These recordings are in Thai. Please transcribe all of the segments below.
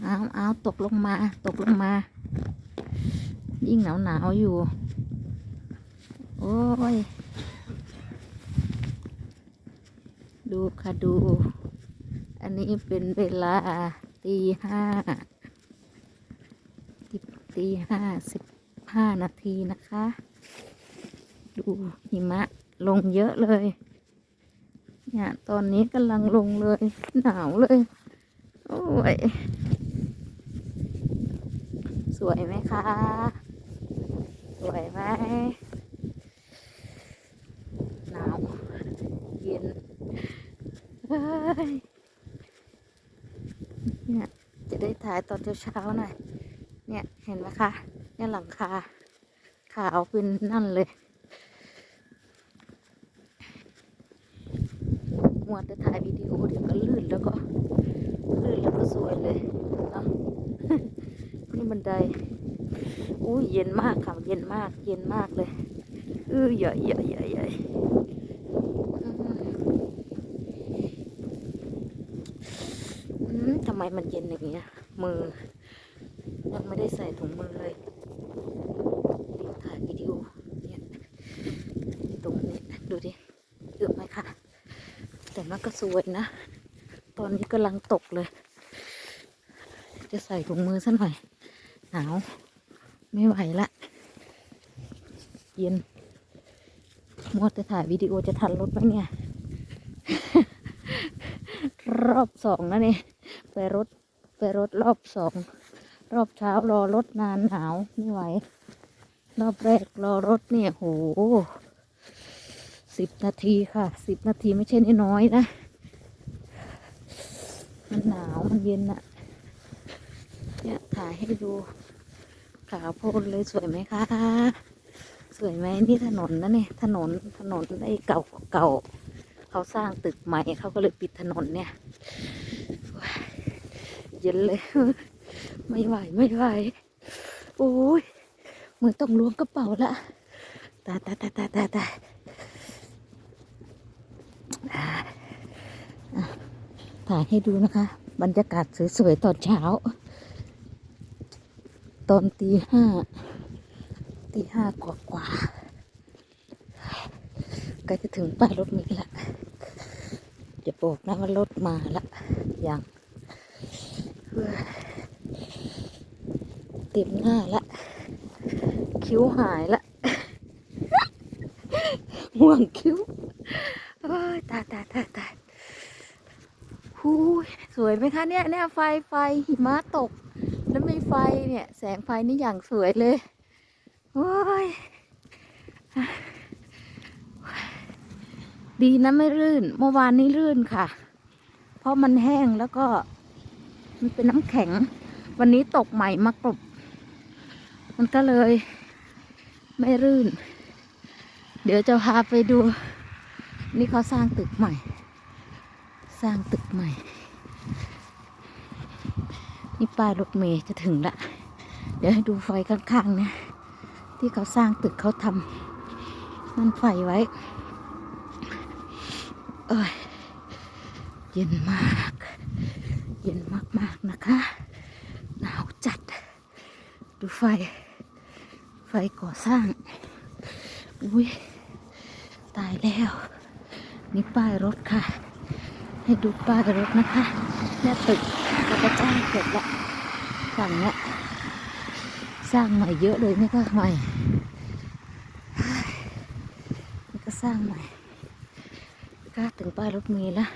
เอาเอาตกลงมา ตกลงมา ยิ่งหนาวหนาวอยู่ โอ้ย ดูค่ะดู อันนี้เป็นเวลาตีห้าตีห้าสิบห้านาทีนะคะ ดูหิมะลงเยอะเลยเนี่ยตอนนี้กำลังลงเลย หนาวเลย โอ้ย วยไหมคะ สวยไหมหนาวเย็นเฮ้ยเนี่ยจะได้ถ่ายตอนเช้าๆหน่อย เนี่ยเห็นไหมคะ เนี่ยหลังคาขาวเป็นนั่นเลยมัวแต่ถ่ายวิดีโอเดี๋ยวก็ลื่นแล้วก็ ลื่นแล้วก็สวยเลยเนาะ นี่ บันไดอุ้ยเย็นมากค่ะ เย็นมาก เย็นมากเลยเออใหญ่ใหญ่ใหญ่ใหญ่ทำไมมันเย็นอย่างเงี้ย มือ ยังไม่ได้ใส่ถุงมือเลยถ่ายวิดีโอเนี่ยตรงนี้ดูดิเอือบไหมคะแต่มันก็สวยนะ ตอนนี้กำลังตกเลย จะใส่ถุงมือซะหน่อย หนาว ไม่ไหวละ เย็นมัวแต่ถ่ายวิดีโอจะทันรถไหมเนี่ย รอบสองนะเนี่ย ไปรถ ไปรถรอบสอง รอบเช้ารอรถนานหนาว ไม่ไหว รอบแรกรอรถเนี่ยโหสิบนาทีค่ะ สิบนาทีไม่ใช่น้อยๆนะ มันหนาว มันเย็นอะเนี่ยถ่ายให้ดู ขาวโพนเลยสวยไหมคะ สวยไหมนี่ถนนนะเนี่ย ถนนถนนไอ้เก่าเก่าเขาสร้างตึกใหม่เขาก็เลยปิดถนนเนี่ยเย็นเลย ไม่ไหวไม่ไหวโอ้ยมือต้องล้วงกระเป๋าละตาตาตาตาตาตาถ่ายให้ดูนะคะ บรรยากาศสวยๆตอนเช้า ตอนตีห้าตีห้ากว่ากว่าๆใกล้จะถึงป้ายรถเมล์ละจะบอกนะว่ารถมาละยังเฮ้ยเต็มหน้าละ คิ้วหายละห่วงคิ้วโอ้ยตายตายตายตายหูยสวยไหมคะเนี่ยเนี่ยไฟไฟหิมะตก แล้วมีไฟเนี่ย แสงไฟนี่อย่างสวยเลย โอ้ย ดีนะไม่รื่น เมื่อวานนี้รื่นค่ะ เพราะมันแห้งแล้วก็ มันเป็นน้ำแข็ง วันนี้ตกใหม่มากรบ มันก็เลย ไม่รื่น เดี๋ยวจะพาไปดู นี่เขาสร้างตึกใหม่ สร้างตึกใหม่ นี่ป้ายรถเมย์จะถึงละ เดี๋ยวให้ดูไฟข้างๆเนี่ยที่เขาสร้างตึกเขาทำนั่นไฟไว้ เอ้ย เย็นมาก เย็นมากๆนะคะ หนาวจัด ดูไฟ ไฟก่อสร้าง อุ้ย ตายแล้ว นี่ป้ายรถค่ะ ให้ดูป้ายรถนะคะเนี่ยตึก เราก็จ้างเสร็จละฝั่งเนี้ยสร้างใหม่เยอะเลยนี่ก็ใหม่นี่ก็สร้างใหม่ก็ถึงป้ายรถเมล์ละ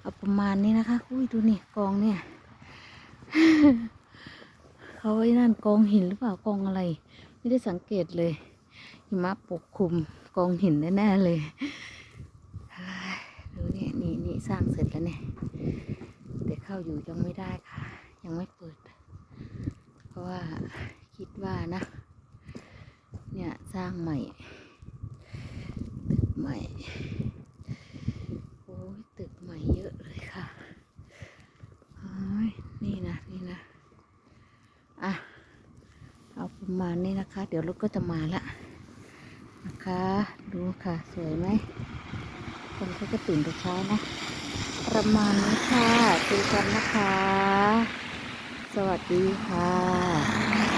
เอาประมาณนี้นะคะอุ้ยดูนี่กองเนี่ยเขาไว้นั่นกองหินหรือเปล่ากองอะไร ไม่ได้สังเกตเลยหิมะปกคลุมกองหินแน่ๆเลยเฮ้ยดูเนี่ยนี่นี่สร้างเสร็จแล้วเนี่ย แต่เข้าอยู่ยังไม่ได้ค่ะ ยังไม่เปิด เพราะว่าคิดว่านะ เนี่ยสร้างใหม่ตึกใหม่โอ้ยตึกใหม่เยอะเลยค่ะนี่นะนี่นะอะเอาประมาณนี้นะคะ เดี๋ยวรถก็จะมาละนะคะ ดูค่ะ สวยไหมคนเขาจะตื่นแต่เช้านะ ประมาณนี้ค่ะเจอกันนะคะ สวัสดีค่ะ